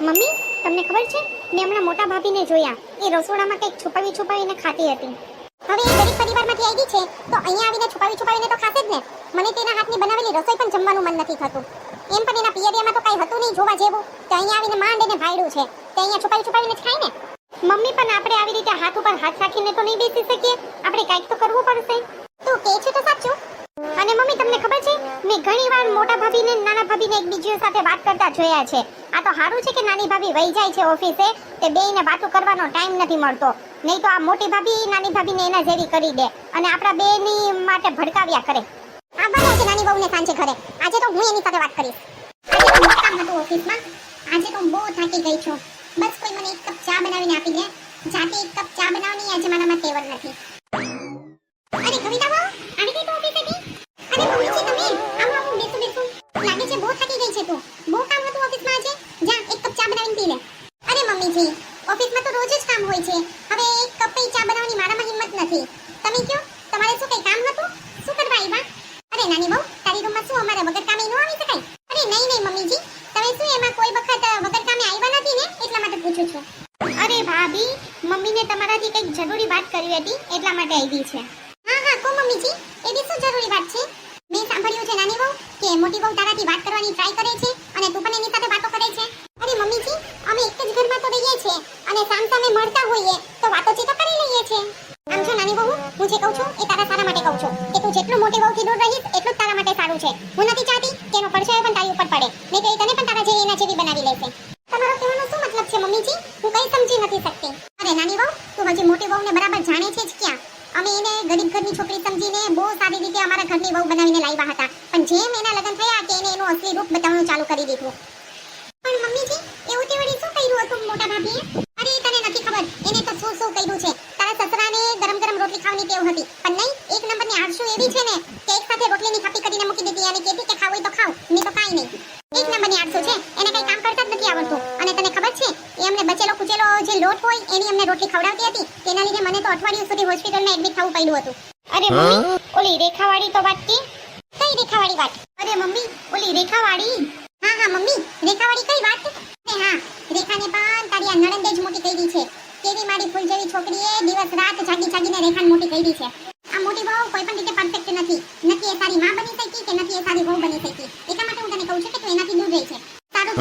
Mummy, તમને ખબર છે, મેં હમણાં મોટા ભાભીને જોયા. એ રસોડામાં કંઈક છુપાવી છુપાવીને ખાતી હતી. હવે એ ગરીબ પરિવારમાંથી આવી છે, તો અહીંયા આવીને છુપાવી છુપાવીને તો ખાતે જ ને. મને તેના હાથની બનાવેલી રસોઈ પણ જમવાનું મન નથી થતું. એમ પણ એના પિયરિયામાં તો કાંઈ હતું નહીં જોવા જેવું તો અહીંયા આવીને માંડ એને ભાડ્યું છે. તે અહીંયા છુપાવી છુપાવીને જ ખાય ને. મમ્મી પણ આપણે આવી રીતે હાથ ઉપર હાથ રાખીને તો નહીં બેસી શકીએ. આપણે કાંઈક તો કરવું પડશે. ભાભીને એકબીજા સાથે વાત કરતા જોયા છે. આ તો સારું છે કે નાની ભાભી વહી જાય છે ઓફિસે, તે બેયને વાતો કરવાનો ટાઈમ નથી મળતો. નહીં તો આ મોટી ભાભી નાની ભાભીને એના જેવી કરી દે અને આપણા બેની માટે ભડકાવ્યા કરે. આ બરાબર છે નાની બહુને સાંજે ઘરે. આજે તો હું એની સાથે વાત કરીશ. આજે તો કામ હતું ઓફિસમાં. આજે તો બહુ થાકી ગઈ છું. બસ કોઈ મને એક કપ ચા બનાવીને આપી દે. જાતે એક કપ ચા બનાવવાની આજે મારામાં તેવર નથી. અરે કવિતા એટલા છે. હા હા, કો મમ્મીજી એવી શું જરૂરી વાત છે? મેં સાંભળ્યું છે નાની બહુ કે મોટી બહુ તારાથી વાત કરવાની ટ્રાય કરે છે અને તું પણ એની સાથે વાતો કરે છે. અરે મમ્મીજી અમે એક જ ઘરમાં તો રહીએ છીએ અને સામ સામે મળતા હોઈએ તો વાતોચીતો કરી લઈએ છીએ. આમ છો નાની બહુ હું જે કહું છું એ તારા સારા માટે કહું છું કે તું જેટલું મોટી બહુથી દૂર રહીશ, એટલું જ તારા માટે સારું છે. હું નથી ચાહતી કે એનો પડછાયો પણ તારી ઉપર પડે. નહીં તો એ તને પણ તારા જેવી, એના જેવી બનાવી લેશે. તમારો કહેવાનો શું મતલબ છે મમ્મીજી હું કઈ સમજી નથી શકતી. અરે નાની બહુ તું હજી મોટી બહુને બરાબર જાણે છે જ ક્યાં? અમે એને ગરીબ ઘરની છોકરી સમજીને બહુ સારી રીતે અમારા ઘરની વહુ બનાવીને લાવ્યા હતા. પણ જેમ એના લગ્ન થયા કે એને એનું અસલી રૂપ બતાવવાનું ચાલુ કરી દીધું. પણ મમ્મીજી, એવું તે વળી શું કર્યું હતું મોટા ભાભીએ? અરે, તને નથી ખબર. એને તો શું શું કર્યું છે? તારા સસરાને ગરમ ગરમ રોટલી ખાવાની ટેવ હતી. પણ નહીં એક નંબરની આળસુ એવી છે ને કે એક સાથે રોટલીની ખાપી કરીને મૂકી દીધી અને કહેતી કે ખાવ હોય તો ખાવ નહીં તો કાંઈ નહીં એક નંબરની આળસુ છે એને કઈ કામ કરતા જ નથી આવડતું અને તને ખબર છે એ અમને બચેલો કુચેલો હોય એની અમને રોટલી ખવડાવતી હતી તેના લીધે મને તો અઠવાડિયું સુધી હોસ્પિટલમાં એડમિટ થવું પડ્યું હતું. અરે મમ્મી ઓલી રેખાવાળી તો વાત કી? કઈ રેખાવાળી વાત? અરે મમ્મી ઓલી રેખાવાળી? હા હા મમ્મી રેખાવાળી કઈ વાત? અરે હા રેખાને પણ તારી આ નણંદે જ મોટી કરી છે. કેવી મારી ફૂલ જેવી છોકરીએ દિવસ રાત જાગી જાગીને રેખાને મોટી કરી છે. આ મોટી બહુ કોઈ પણ રીતે પરફેક્ટ નથી. નથી એ સારી માં બની શકી કે નથી એ સારી બહુ બની શકી? એટલા માટે હું તને કહું છું કે તું એનાથી દૂર રહી છે. તારું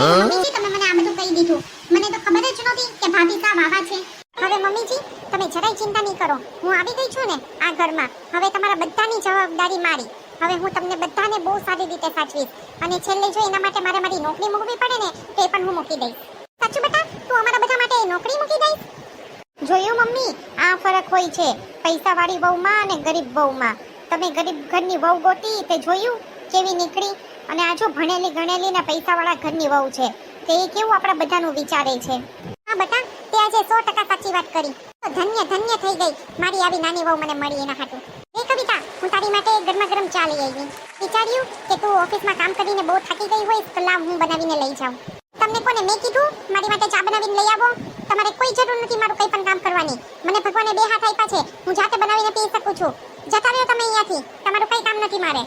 તમે મને આ બધું કહી દીધું મને તો ખબર જ નહોતી કે ભાભી સા વાવા છે હવે મમ્મીજી તમે જરાય ચિંતા નહીં કરો, હું આવી ગઈ છું ને આ ઘરમાં. હવે તમારા બધાની જવાબદારી મારી. હવે હું તમને બધાને બહુ સારી રીતે સાચવીશ. અને છેલ્લે જો એના માટે મારે મારી નોકરી મૂકવી પડે ને, તો પણ હું મૂકી દઈશ. સાચું બેટા? તું અમારા બધા માટે નોકરી મૂકી દઈશ? જોયું મમ્મી? આ ફરક હોય છે. પૈસાવાળી વહુમાં અને ગરીબ વહુમાં. તમે ગરીબ ઘરની વહુ ગોતી તે જોયું? કેવી નીકળી? અને આ જો ભણેલી ગણેલી ને પૈસાવાળા ઘરની વહુ છે, તે કેવું આપણા બધાનું વિચારે છે? હા બટા, તે આજે સો ટકા સાચી વાત કરી. ધન્ય ધન્ય થઈ ગઈ. મારી આવી નાની વહુ મને મળી એના હાટુ. એ કવિતા, હું તારી માટે ગરમા ગરમ ચા લઈ આવી. વિચાર્યું કે તું ઓફિસમાં કામ કરીને બહુ થાકી ગઈ હોય તો લાવ હું બનાવીને લઈ જાઉં. તમને કોને મેં કીધું? મારી માટે ચા બનાવીને લઈ આવો. તમારે કોઈ જરૂર નથી મારું કંઈ પણ કામ કરવાની. મને ભગવાને બે હાથ આપ્યા છે. હું જાતે બનાવીને પી શકું છું. જતા રહ્યો તમે અહીંયાથી. તમારું કંઈ કામ નથી મારે.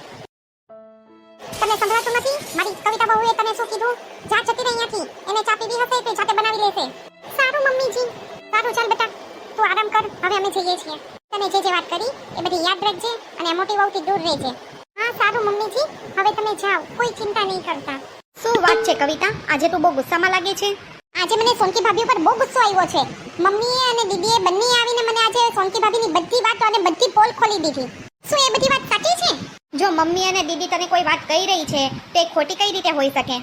તને સંભળાતું નથી? મારી કવિતા બહુએ તને શું કીધું? જા જતી રહી અહીંયાથી. એને ચા પીવી હશે તે જાતે બનાવી લેશે. સારું, મમ્મીજી. સારું, ચાલ બેટા. તું આરામ કર, હવે અમે જઈએ છીએ. તમે જે જે વાત કરી, એ બધી યાદ રાખજે અને મોટી વહુથી દૂર રહેજે. હા, સારું, મમ્મીજી. હવે તમે જાઓ, કોઈ ચિંતા નહીં કરતા. શું વાત છે, કવિતા? આજે તું બહુ ગુસ્સામાં લાગે છે? આજે મને સોનકી ભાભી ઉપર બહુ ગુસ્સો આવ્યો છે. મમ્મીએ અને દીદીએ બંને આવીને મને આજે સોનકી ભાભીની બધી વાતો અને બધી પોલ ખોલી દીધી. શું એ બધી વાત સાચી છે? જો મમ્મી અને દીદી તને કોઈ વાત કહી રહી છે, તે ખોટી કઈ રીતે હોઈ શકે?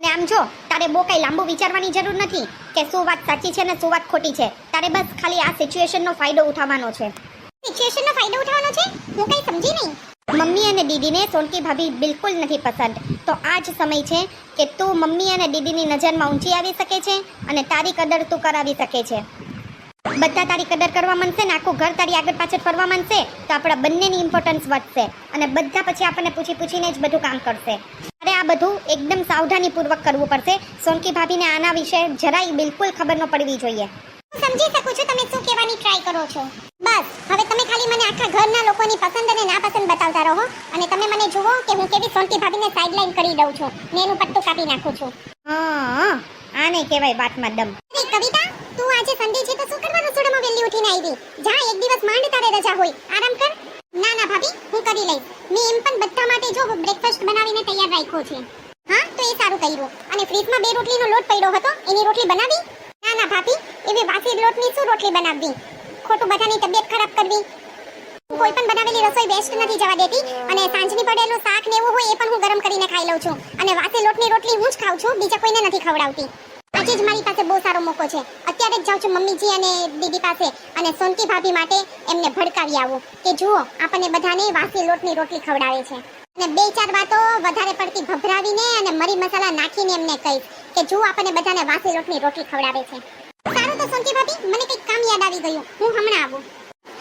ને આમ જો તારે બહુ કંઈ લાંબુ વિચારવાની જરૂર નથી કે શું વાત સાચી છે ને શું વાત ખોટી છે. તારે બસ ખાલી આ સિચ્યુએશનનો ફાયદો ઉઠાવવાનો છે. સિચ્યુએશનનો ફાયદો ઉઠાવવાનો છે? હું કંઈ સમજી નહીં. મમ્મી અને દીદીને સોનકી ભાભી બિલકુલ નથી પસંદ. તો આ જ સમય છે કે તું મમ્મી અને દીદીની નજરમાં ઊંચી આવી શકે છે અને તારી કદર તું કરાવી શકે છે. બધા તારી કદર કરવા માંડશે ને આખું ઘર તારી આગળ પાછળ ફરવા માંડશે તો આપણા બંનેની ઇમ્પોર્ટન્સ વધશે અને બધા પછી આપણને પૂછી પૂછીને જ બધું કામ કરશે. આ બધું એકદમ સાવધાનીપૂર્વક કરવું પડશે. સોનકી ભાભીને આના વિશે જરાય બિલકુલ ખબર ન પડવી જોઈએ. હું સમજી શકું છું તમે શું કહેવાની ટ્રાય કરો છો. બસ હવે તમે ખાલી મને આખા ઘરના લોકોની પસંદ અને નાપસંદ બતાવતા રહો અને તમે મને જુઓ કે હું કેવી સોનકી ભાભીને સાઇડલાઈન કરી દઉં છું. ને એનું પટ્ટું કાપી નાખું છું. હા આને કહેવાય વાતમાં દમ. કવિતા તું આજે સન્ડે છે તો શું કરવા રસોડામાં વહેલી ઉઠીને આવી? જા એક દિવસ માંડ તારે રજા હોય. આરામ કર. ભાભી, હું કરી લઈશ. મેં એમ પણ બધા માટે જો બ્રેકફાસ્ટ બનાવીને તૈયાર રાખ્યો છે. હા, તો એ સારું કર્યું. અને ફ્રીજમાં બે રોટલીનો લોટ પડ્યો હતો, એની રોટલી બનાવી? ના ના, ભાભી, એવી વાસી લોટની શું રોટલી બનાવવી? ખોટું બધાની તબિયત ખરાબ કરવી. કોઈ પણ બનાવેલી રસોઈ વેસ્ટ નથી જવા દેતી. અને સાંજની પડેલું શાક ને એવું હોય એ પણ હું ગરમ કરીને ખાઈ લઉં છું. અને વાસી લોટની રોટલી હું જ ખાઉં છું, બીજા કોઈને નથી ખવડાવતી. આજે જ મારી પાસે બહુ સારો મોકો છે. અત્યારે જ જાઉં છું મમ્મીજી અને દીદી પાસે અને સોનકી ભાભી માટે એમને ભડકાવી આવું. કે જુઓ, આપણને બધાને વાસી લોટની રોટલી ખવડાવે છે. અને બે ચાર વાતો વધારે પડતી ભભરાવીને અને મરી મસાલા નાખીને એમને કહીશ કે જુઓ, આપણને બધાને વાસી લોટની રોટલી ખવડાવે છે. સારું તો સોનકી ભાભી, મને કંઈક કામ યાદ આવી ગયું. હું હમણાં આવું.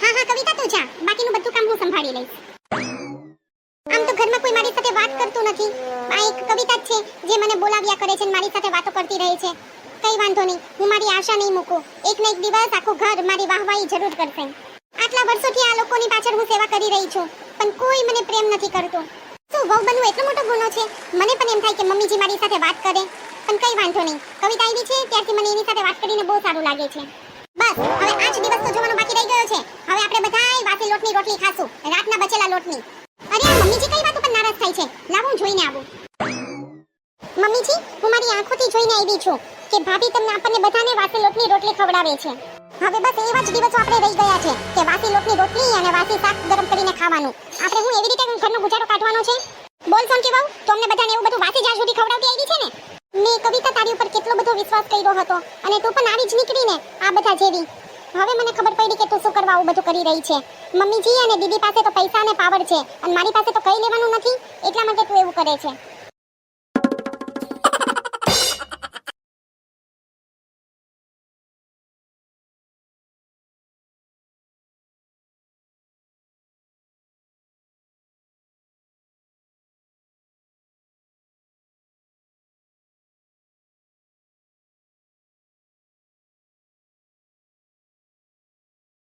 હા હા, કવિતા, તું જા. બાકીનું બધું કામ હું સંભાળી લઈશ. આમ તો ઘરમાં કોઈ મારી સાથે વાત કરતું નથી. આ એક કવિતા જ છે, જે મને બોલાવ્યા કરે છે મારી સાથે વાતો કરતી રહે છે. કઈ વાંધો નહીં, હું મારી આશા નહીં મૂકું. એક ને એક દિવસ આખું ઘર મારી વાહવાહી જરૂર કરશે. આટલા વર્ષોથી આ લોકોની પાછળ હું સેવા કરી રહી છું, પણ કોઈ મને પ્રેમ નથી કરતું. શું વહુ બનવું એટલો મોટો ગુનો છે? મને પણ એમ થાય કે મમ્મીજી મારી સાથે વાત કરે. પણ કઈ વાંધો નહીં, કવિતા આવી છે, ત્યારથી મને એની સાથે વાત કરીને બહુ સારું લાગે છે. બસ, હવે આજ દિવસ તો જોવાનો બાકી રહી ગયો છે. હવે આપણે બધાય વાસી લોટની રોટલી ખાશું, રાતના બચેલા લોટની. અરે મમ્મીજી કઈ વાત ઉપર નારાજ થાય છે? લાવ હું જોઈને આવું. મમ્મીજી, હું મારી આંખોથી જોઈને આવી છું. કે ભાભી તમને આપણને બધાને વાસી લોટની રોટલી ખવડાવે છે. હવે બસ એવા જ દિવસો આપણે રહી ગયા છે કે વાસી લોટની રોટલી અને વાસી શાક ગરમ કરીને ખાવાનું. આપણે હું એવી રીતે ઘરનો ગુજારો કાઢવાનો છે? બોલ સોનકી બહુ તમને બધાને એવું બધું વાસી જ્યાં સુધી ખવડાવતી આવી છે ને? મેં કવિતા તારી ઉપર કેટલો બધો વિશ્વાસ કર્યો હતો અને તું પણ આવી જ નીકળીને આ બધા જેવી. હવે મને ખબર પડી કે તું શું કરવા આવું બધું કરી રહી છે. મમ્મીજી અને દીદી પાસે તો પૈસા અને પાવર છે અને મારી પાસે તો કઈ લેવાનું નથી. એટલા માટે તું એવું કરે છે.